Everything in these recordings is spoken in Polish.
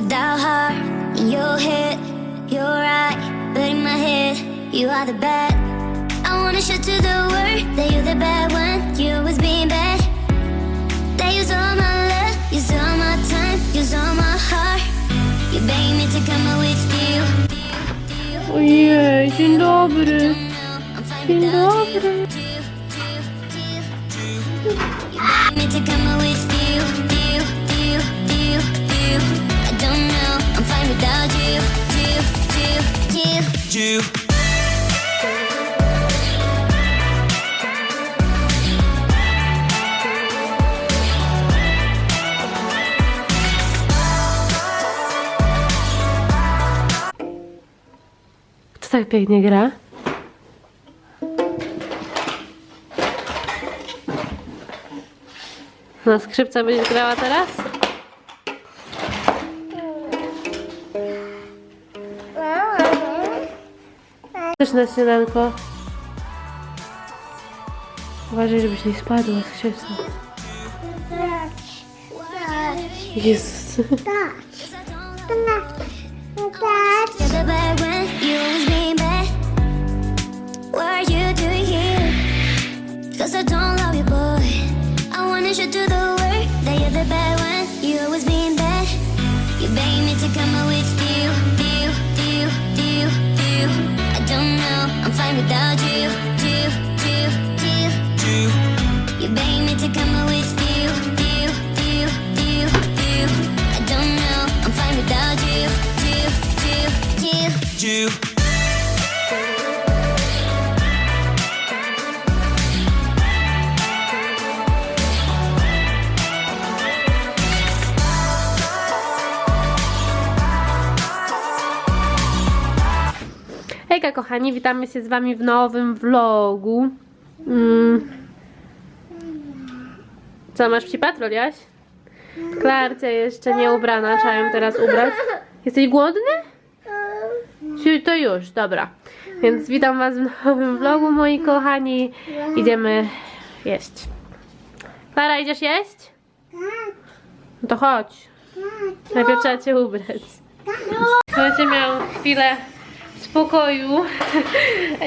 without heart in your head. You're right, but in my head, you are the bad. I wanna show to the world that you're the bad one. You always being bad. That use all my love, use all my time, use all my heart. You beg me to come with you. Ojej, dzień dobry. Dzień you. dobry. You beg me to come with tak pięknie gra? Na skrzypce będziesz grała teraz? Też na śniadanko. Uważaj, żebyś nie spadła z krzesła. Jezus. Cause I don't love you, boy. I wanna show to the world that you're the bad one, you always being bad. You beg me to come out with you, you, you, you, you. I don't know, I'm fine without you, you, you, you. you. You beg me to come out with you, you, you, you, you. I don't know, I'm fine without you, you, you, you. you. Kochani, witamy się z wami w nowym vlogu. Mm. Co, masz psi patrol, Jaś? Klarcia jeszcze nie ubrana, trzeba ją teraz ubrać. Jesteś głodny? To już, dobra. Więc witam was w nowym vlogu, moi kochani. Idziemy jeść. Klara, idziesz jeść? No to chodź. Najpierw trzeba cię ubrać. Będzie miał chwilę spokoju.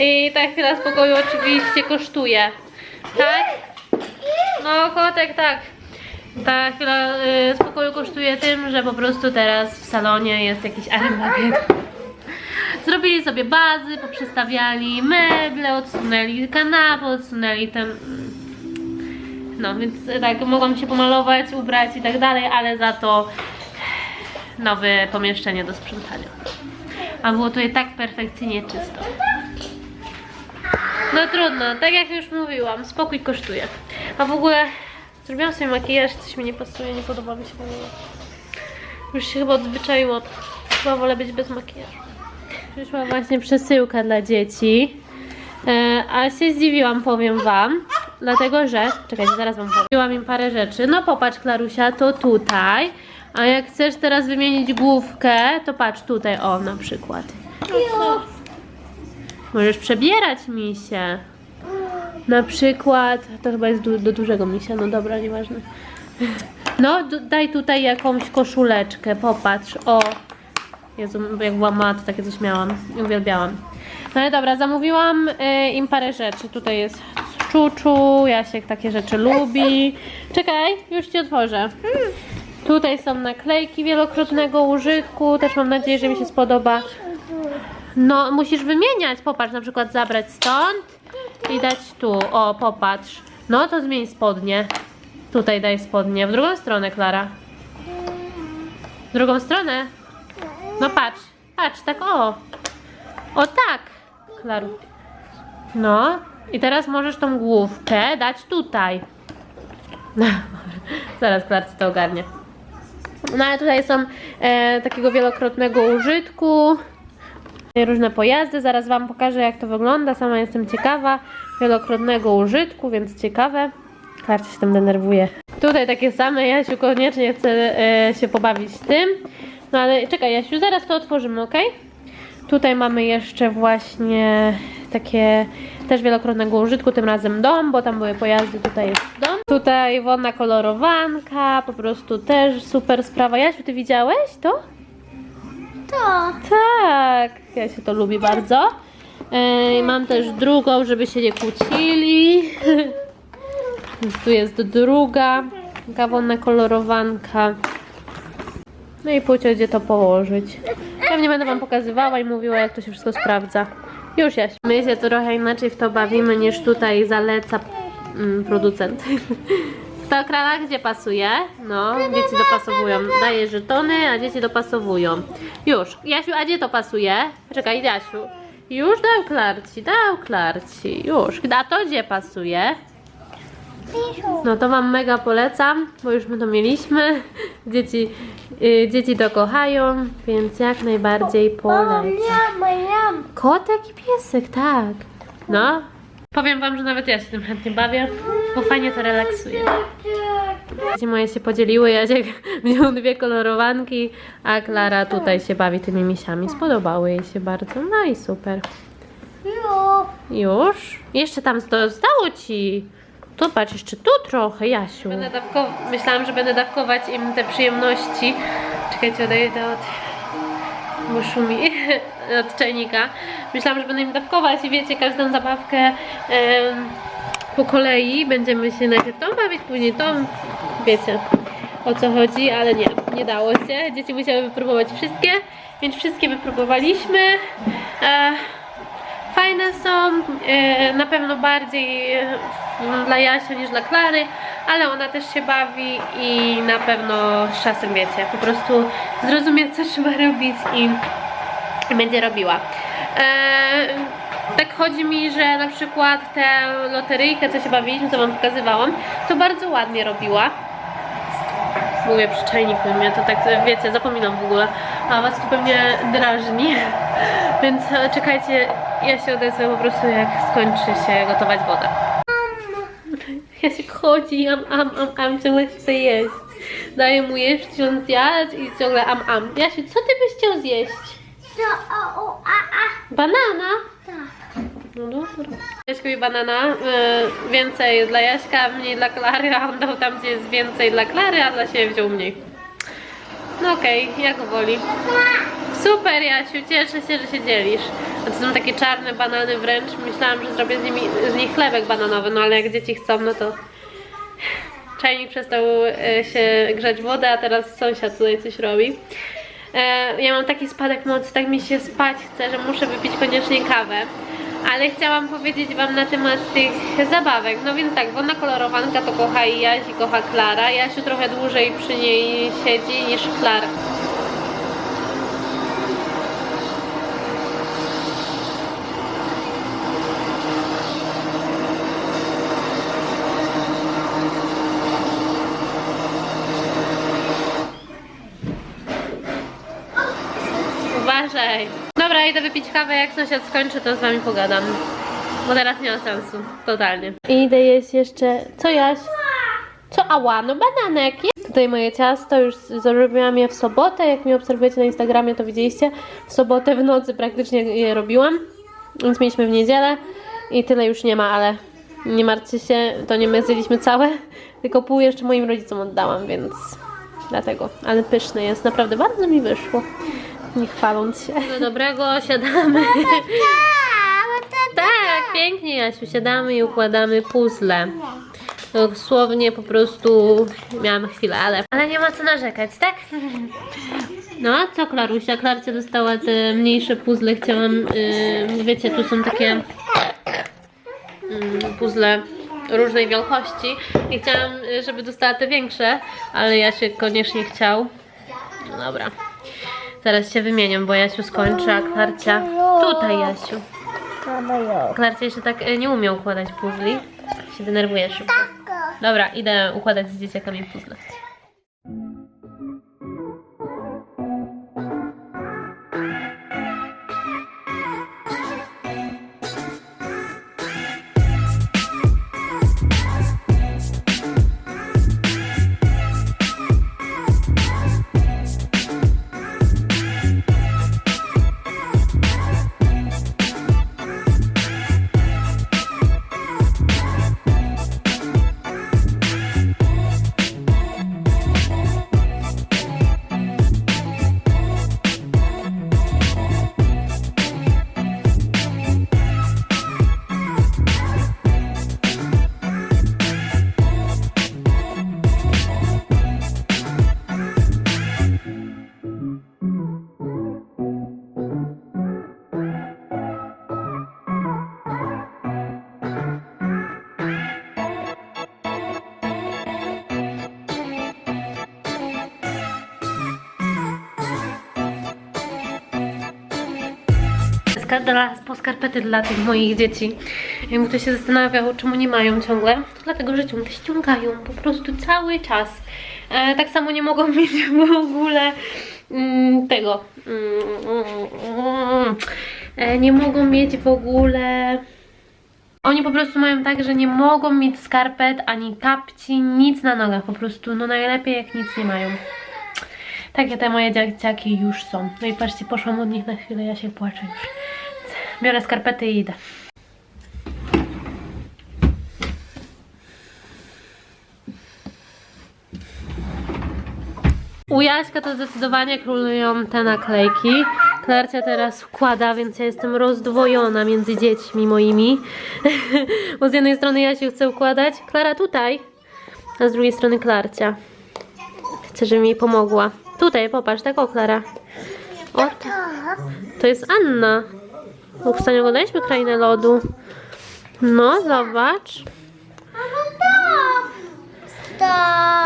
I ta chwila spokoju oczywiście kosztuje. Tak? No, kotek, tak. Ta chwila y, spokoju kosztuje tym, że po prostu teraz w salonie jest jakiś armagedon. Zrobili sobie bazy, poprzestawiali meble, odsunęli kanapę, odsunęli ten... No, więc tak, mogłam się pomalować, ubrać i tak dalej, ale za to nowe pomieszczenie do sprzątania. A było tutaj tak perfekcyjnie czysto. No trudno, tak jak już mówiłam, spokój kosztuje. A w ogóle zrobiłam sobie makijaż, coś mi nie pasuje, nie podoba mi się. Już się chyba odzwyczaiło. Chyba wolę być bez makijażu. Przyszła właśnie przesyłka dla dzieci. E, a się zdziwiłam, powiem wam. Dlatego, że. Czekajcie, zaraz wam powiem. Kupiłam im parę rzeczy. No popatrz, Klarusia, to tutaj. A jak chcesz teraz wymienić główkę, to patrz tutaj, o na przykład. Możesz przebierać misie. Na przykład, to chyba jest du do dużego misia, no dobra, nieważne. No, daj tutaj jakąś koszuleczkę, popatrz, o. Jezu, jak byłam mała, to takie coś miałam i uwielbiałam. No ale dobra, zamówiłam y, im parę rzeczy. Tutaj jest czuczu, Jasiek takie rzeczy lubi. Czekaj, już Ci otworzę. Tutaj są naklejki wielokrotnego użytku, też mam nadzieję, że mi się spodoba. No, musisz wymieniać, popatrz, na przykład zabrać stąd i dać tu, o, popatrz. No, to zmień spodnie. Tutaj daj spodnie, w drugą stronę, Klara. W drugą stronę. No patrz, patrz, tak o. O tak, Klaru. No, i teraz możesz tą główkę dać tutaj. Zaraz Klarce to ogarnie. No ale tutaj są e, takiego wielokrotnego użytku. Różne pojazdy, zaraz Wam pokażę jak to wygląda, sama jestem ciekawa. Wielokrotnego użytku, więc ciekawe. Klarcia się tam denerwuje. Tutaj takie same, Jasiu koniecznie chce e, się pobawić tym. No ale czekaj Jasiu, zaraz to otworzymy, ok? Tutaj mamy jeszcze właśnie takie też wielokrotnego użytku, tym razem dom, bo tam były pojazdy, tutaj jest dom. Tutaj wodna kolorowanka, po prostu też super sprawa. Jasiu, ty widziałeś to? Tak, ja się to lubię bardzo. Ej, mam też drugą, żeby się nie kłócili. Więc tu jest druga, taka wolna kolorowanka. No i Pucio, gdzie to położyć. Pewnie będę wam pokazywała i mówiła, jak to się wszystko sprawdza. Już Jaś. My się trochę inaczej w to bawimy, niż tutaj zaleca mm, producent. To krala gdzie pasuje? No, dzieci dopasowują. Daje żetony, a dzieci dopasowują. Już. Jasiu, a gdzie to pasuje? Czekaj, Jasiu. Już dał Klarci, dał Klarci. Już. A to gdzie pasuje? No to Wam mega polecam, bo już my to mieliśmy. Dzieci, y, dzieci to kochają, więc jak najbardziej polecam. Kotek i piesek, tak. No. Powiem Wam, że nawet ja się tym chętnie bawię, bo fajnie to relaksuje. Dzieci moje się podzieliły, Jasiek wziął dwie kolorowanki, a Klara tutaj się bawi tymi misiami. Spodobały jej się bardzo, no i super. Już? Jeszcze tam zostało Ci. Patrz, jeszcze tu trochę, Jasiu. Będę dawko- Myślałam, że będę dawkować im te przyjemności. Czekajcie, odejdę od... bo szumi od czajnika. Myślałam, że będę im dawkować i wiecie, każdą zabawkę em, po kolei. Będziemy się najpierw tą bawić, później tą. Wiecie o co chodzi, ale nie, nie dało się. Dzieci musiały wypróbować wszystkie, więc wszystkie wypróbowaliśmy. E, Fajne są, e, na pewno bardziej e, dla Jasia niż dla Klary, ale ona też się bawi i na pewno z czasem wiecie, po prostu zrozumie co trzeba robić i, i będzie robiła. E, tak chodzi mi, że na przykład tę loteryjkę, co się bawiliśmy, co wam pokazywałam, to bardzo ładnie robiła. Mówię przy czajniku, mnie to tak, wiecie, zapominam w ogóle, a was to pewnie drażni. Więc e, czekajcie, ja się odezwę po prostu jak skończy się gotować woda. Ja się chodzi, am, am, am, am, ciągle chce jeść. Daję mu jeść, on zjadł i ciągle am, am. Jasiu, co ty byś chciał zjeść? Banana? No dobra. Jaśkowi banana, y, więcej dla Jaśka, mniej dla Klary, a on dał tam, gdzie jest więcej dla Klary, a dla siebie wziął mniej. No okej, jak woli. Super Jasiu, cieszę się, że się dzielisz. A to są takie czarne banany wręcz. Myślałam, że zrobię z, nimi, z nich chlebek bananowy, no ale jak dzieci chcą, no to... Czajnik przestał e, się grzać wodę, a teraz sąsiad tutaj coś robi. E, ja mam taki spadek mocy, tak mi się spać chce, że muszę wypić koniecznie kawę. Ale chciałam powiedzieć Wam na temat tych zabawek. No więc tak, wodna kolorowanka to kocha i Jaś i kocha Klara. Jasiu trochę dłużej przy niej siedzi niż Klara. Uważaj. Dobra, idę wypić kawę, jak sąsiad skończy, to z wami pogadam. Bo teraz nie ma sensu, totalnie. I idę jeść jeszcze, co Jaś? Co? Ała, no bananek. Tutaj moje ciasto, już zrobiłam je w sobotę, jak mnie obserwujecie na Instagramie, to widzieliście. W sobotę w nocy praktycznie je robiłam, więc mieliśmy w niedzielę i tyle już nie ma, ale nie martwcie się, to nie my zjedliśmy całe, tylko pół jeszcze moim rodzicom oddałam, więc dlatego. Ale pyszne jest, naprawdę bardzo mi wyszło. Nie chwaląc się. Do dobrego siadamy. Tak, pięknie Jasiu, siadamy i układamy puzzle. Dosłownie po prostu miałam chwilę, ale, ale nie ma co narzekać, tak? No, co Klarusia? Klarcia dostała te mniejsze puzzle, chciałam, yy, wiecie, tu są takie mm, puzzle różnej wielkości i chciałam, y, żeby dostała te większe, ale Jasiu koniecznie chciał. No dobra. Zaraz się wymienię, bo Jasiu skończy, a Klarcia... Tutaj Jasiu. Klarcia jeszcze tak e, nie umie układać puzli. Się denerwuje szybko. Dobra, idę układać z dzieciakami puzzle. Dla, po skarpety dla tych moich dzieci. Jakby ktoś się zastanawiał, czemu nie mają ciągle, to dlatego, że ciągle ściągają po prostu cały czas. E, tak samo nie mogą mieć w ogóle mm, tego. Mm, mm, e, nie mogą mieć w ogóle. Oni po prostu mają tak, że nie mogą mieć skarpet ani kapci, nic na nogach. Po prostu, no najlepiej jak nic nie mają. Takie te moje dzieciaki już są. No i patrzcie, poszłam od nich na chwilę, ja się płaczę już. Biorę skarpety i idę. U Jaśka to zdecydowanie królują te naklejki. Klarcia teraz wkłada, więc ja jestem rozdwojona między dziećmi moimi. Bo z jednej strony Jasiu chce układać, Klara tutaj, a z drugiej strony Klarcia. Chcę, żeby mi pomogła. Tutaj, popatrz, tak o Klara. O, to jest Anna. Ostatnio oglądaliśmy Krainę Lodu. No, zobacz.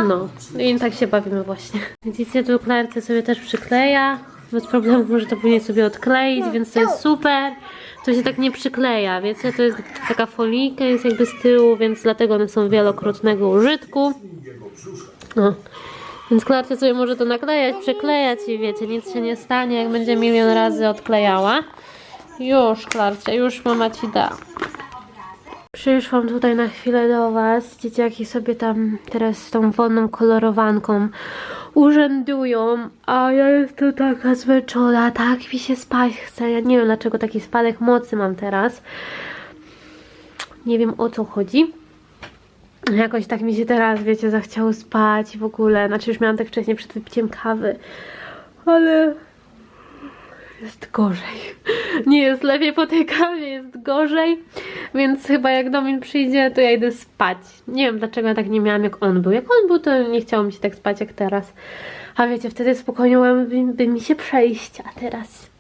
No, i tak się bawimy właśnie. Widzicie, tu Klarce sobie też przykleja. Bez problemu może to później sobie odkleić, więc to jest super. To się tak nie przykleja, wiecie, to jest taka folika, jest jakby z tyłu, więc dlatego one są wielokrotnego użytku. No. Więc Klarce sobie może to naklejać, przeklejać i wiecie, nic się nie stanie, jak będzie milion razy odklejała. Już, Klarcia, już mama ci da. Przyszłam tutaj na chwilę do Was. Dzieciaki sobie tam teraz tą wodną kolorowanką urzędują, a ja jestem taka zmęczona, tak mi się spać chce. Ja nie wiem dlaczego taki spadek mocy mam teraz. Nie wiem o co chodzi. Jakoś tak mi się teraz, wiecie, zachciało spać w ogóle. Znaczy już miałam tak wcześniej przed wypiciem kawy, ale jest gorzej. Nie jest lepiej po tej kawie, jest gorzej. Więc chyba jak Domin przyjdzie, to ja idę spać. Nie wiem dlaczego ja tak nie miałam jak on był. Jak on był, to nie chciało mi się tak spać jak teraz. A wiecie, wtedy spokojnie mogłaby by mi się przejść, a teraz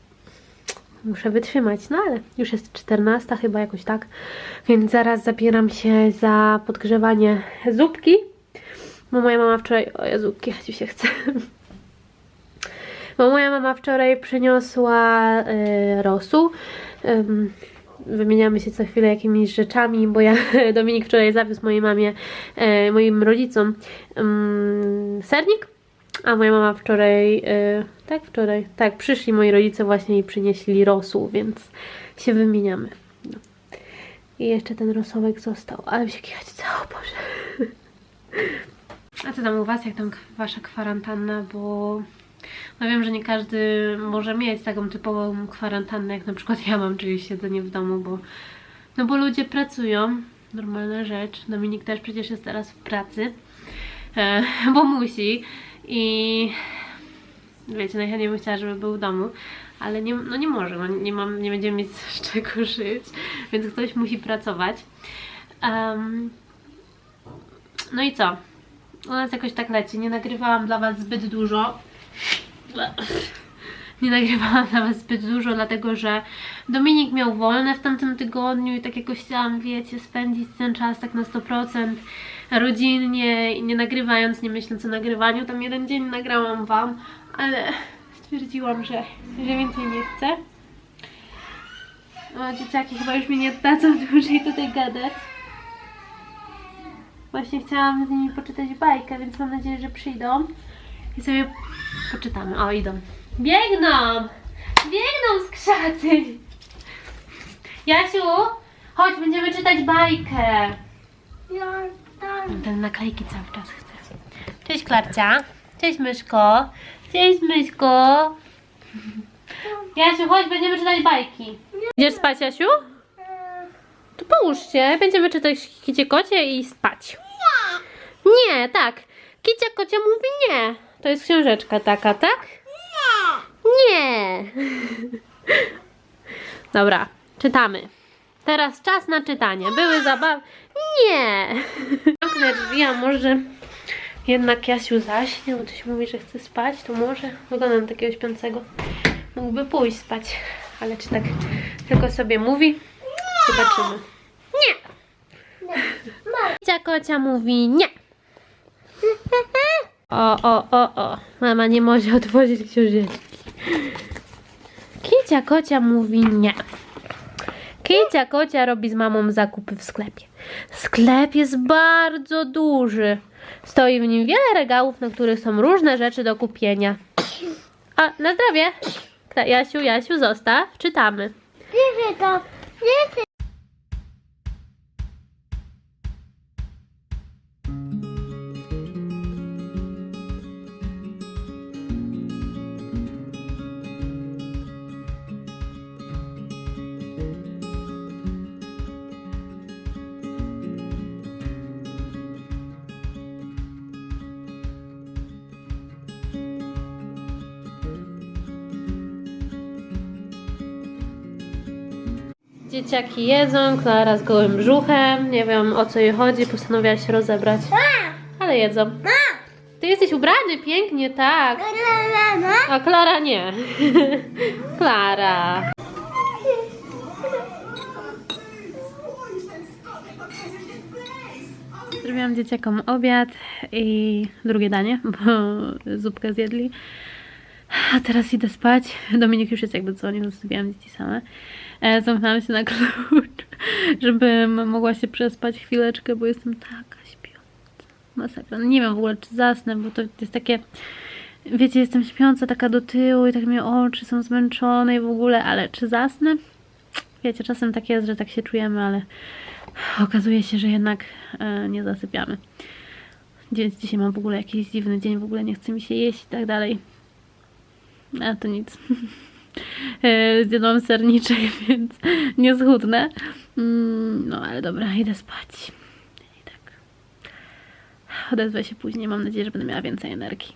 muszę wytrzymać. No ale już jest 14 chyba jakoś tak. Więc zaraz zabieram się za podgrzewanie zupki. Bo moja mama wczoraj... O Jezu, kichać się chce. Bo moja mama wczoraj przyniosła y. Ym, wymieniamy się co chwilę jakimiś rzeczami, bo ja Dominik wczoraj zawiózł mojej mamie, e, moim rodzicom sernik, a moja mama wczoraj, e, tak wczoraj, tak, przyszli moi rodzice właśnie i przynieśli rosół, więc się wymieniamy. No. I jeszcze ten rosołek został, ale mi się kichać cało, Boże. A co tam u Was, jak tam Wasza kwarantanna, bo no wiem, że nie każdy może mieć taką typową kwarantannę, jak na przykład ja mam, czyli siedzenie w domu, bo no bo ludzie pracują, normalna rzecz. Dominik też przecież jest teraz w pracy, e, bo musi i wiecie, najchętniej bym chciała, żeby był w domu, ale nie, no nie może, no nie, mam, nie będziemy mieć z czego żyć, więc ktoś musi pracować. Em, no i co? U nas jakoś tak leci. Nie nagrywałam dla Was zbyt dużo. Nie nagrywałam Was zbyt dużo, dlatego że Dominik miał wolne w tamtym tygodniu i tak jakoś chciałam, wiecie, spędzić ten czas tak na 100% rodzinnie i nie nagrywając, nie myśląc o nagrywaniu. Tam jeden dzień nagrałam Wam, ale stwierdziłam, że, że więcej nie chcę. O, dzieciaki chyba już mi nie dadzą dłużej tutaj gadać. Właśnie chciałam z nimi poczytać bajkę, więc mam nadzieję, że przyjdą i sobie poczytamy. O, idą. Biegną! Biegną z krzaty! Jasiu, chodź, będziemy czytać bajkę. Ten naklejki cały czas chce. Cześć Klarcia. Cześć Myszko. Cześć Myszko. Jasiu, chodź, będziemy czytać bajki. Idziesz spać, Jasiu? To połóż się, będziemy czytać Kicie Kocie i spać. Nie. Nie, tak. Kicia Kocia mówi nie. To jest książeczka taka, tak? Nie. Nie. Dobra, czytamy. Teraz czas na czytanie. Były zabawy. Nie. Zamknę drzwi, a może jednak Jasiu zaśnie, bo ktoś mówi, że chce spać, to może wygląda na takiego śpiącego. Mógłby pójść spać, ale czy tak tylko sobie mówi? Zobaczymy. Nie. Kicia kocia mówi nie. O, o, o, o. Mama nie może otworzyć książeczki. Kicia kocia mówi nie. Kicia Kocia robi z mamą zakupy w sklepie. Sklep jest bardzo duży. Stoi w nim wiele regałów, na których są różne rzeczy do kupienia. A, na zdrowie! Jasiu, Jasiu, zostaw. Czytamy. Wiecie to, wiecie. Dzieciaki jedzą, Klara z gołym brzuchem. Nie wiem o co jej chodzi, postanowiła się rozebrać. Ale jedzą. Ty jesteś ubrany pięknie, tak. A Klara nie. Klara. Zrobiłam dzieciakom obiad i drugie danie, bo zupkę zjedli. A teraz idę spać. Dominik już jest jakby dzwonił, zostawiłam dzieci same. E, zamknęłam się na klucz, żebym mogła się przespać chwileczkę, bo jestem taka śpiąca. Masakra. No nie wiem w ogóle, czy zasnę, bo to jest takie... Wiecie, jestem śpiąca taka do tyłu i tak mnie oczy są zmęczone i w ogóle, ale czy zasnę? Wiecie, czasem tak jest, że tak się czujemy, ale okazuje się, że jednak e, nie zasypiamy. Więc dzisiaj mam w ogóle jakiś dziwny dzień, w ogóle nie chce mi się jeść i tak dalej. A to nic. E, Zjadłam serniczek, więc nie schudnę. Mm, No ale dobra, idę spać. I tak. Odezwę się później. Mam nadzieję, że będę miała więcej energii.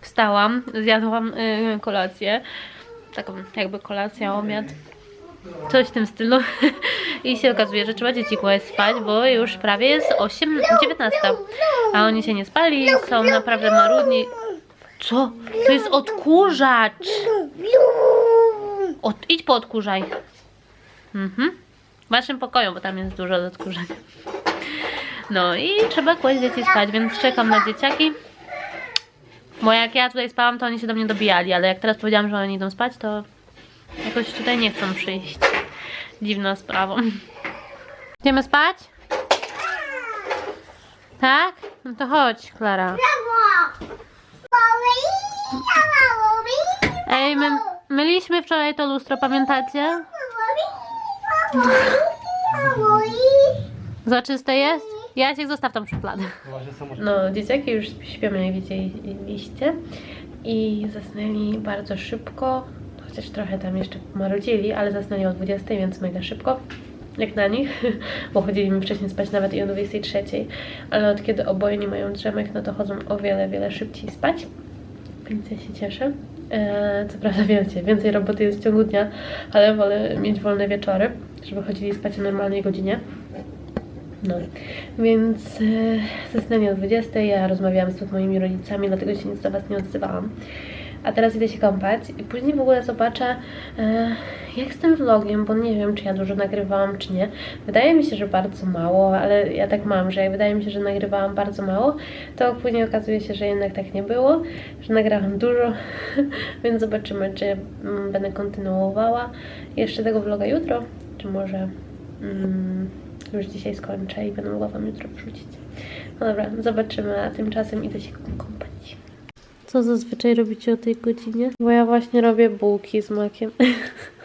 Wstałam, zjadłam y, kolację. Taką jakby kolacja, obiad. Coś w tym stylu. I się okazuje, że trzeba dzieci kłaść spać, bo już prawie jest 8, 19. A oni się nie spali, są naprawdę marudni. Co? To jest odkurzacz! Od, idź po odkurzaj. Mhm. W waszym pokoju, bo tam jest dużo do odkurzania. No i trzeba kłaść dzieci spać, więc czekam na dzieciaki. Bo jak ja tutaj spałam, to oni się do mnie dobijali, ale jak teraz powiedziałam, że oni idą spać, to jakoś tutaj nie chcą przyjść. Dziwna sprawa. Idziemy spać? Tak? No to chodź, Klara. Ej, my, myliśmy wczoraj to lustro, pamiętacie? Za czyste jest? Jasiek, zostaw tą szufladę. No, dzieciaki już śpią, jak widzieliście. I zasnęli bardzo szybko. Chociaż trochę tam jeszcze marudzili, ale zasnęli o 20, więc mega szybko. Jak na nich, bo chodzili mi wcześniej spać nawet i o 23. Ale od kiedy oboje nie mają drzemek, no to chodzą o wiele, wiele szybciej spać. Więc ja się cieszę. Eee, co prawda wiecie, więcej roboty jest w ciągu dnia, ale wolę mieć wolne wieczory, żeby chodzili spać o normalnej godzinie. No, więc e, zasnęli o 20. Ja rozmawiałam z moimi rodzicami, dlatego się nic do Was nie odzywałam. A teraz idę się kąpać i później w ogóle zobaczę, e, jak z tym vlogiem, bo nie wiem, czy ja dużo nagrywałam, czy nie. Wydaje mi się, że bardzo mało, ale ja tak mam, że jak wydaje mi się, że nagrywałam bardzo mało, to później okazuje się, że jednak tak nie było, że nagrałam dużo, więc zobaczymy, czy mm, będę kontynuowała jeszcze tego vloga jutro, czy może mm, już dzisiaj skończę i będę mogła Wam jutro wrzucić. No dobra, zobaczymy, a tymczasem idę się kąpać. Co zazwyczaj robicie o tej godzinie? Bo ja właśnie robię bułki z makiem.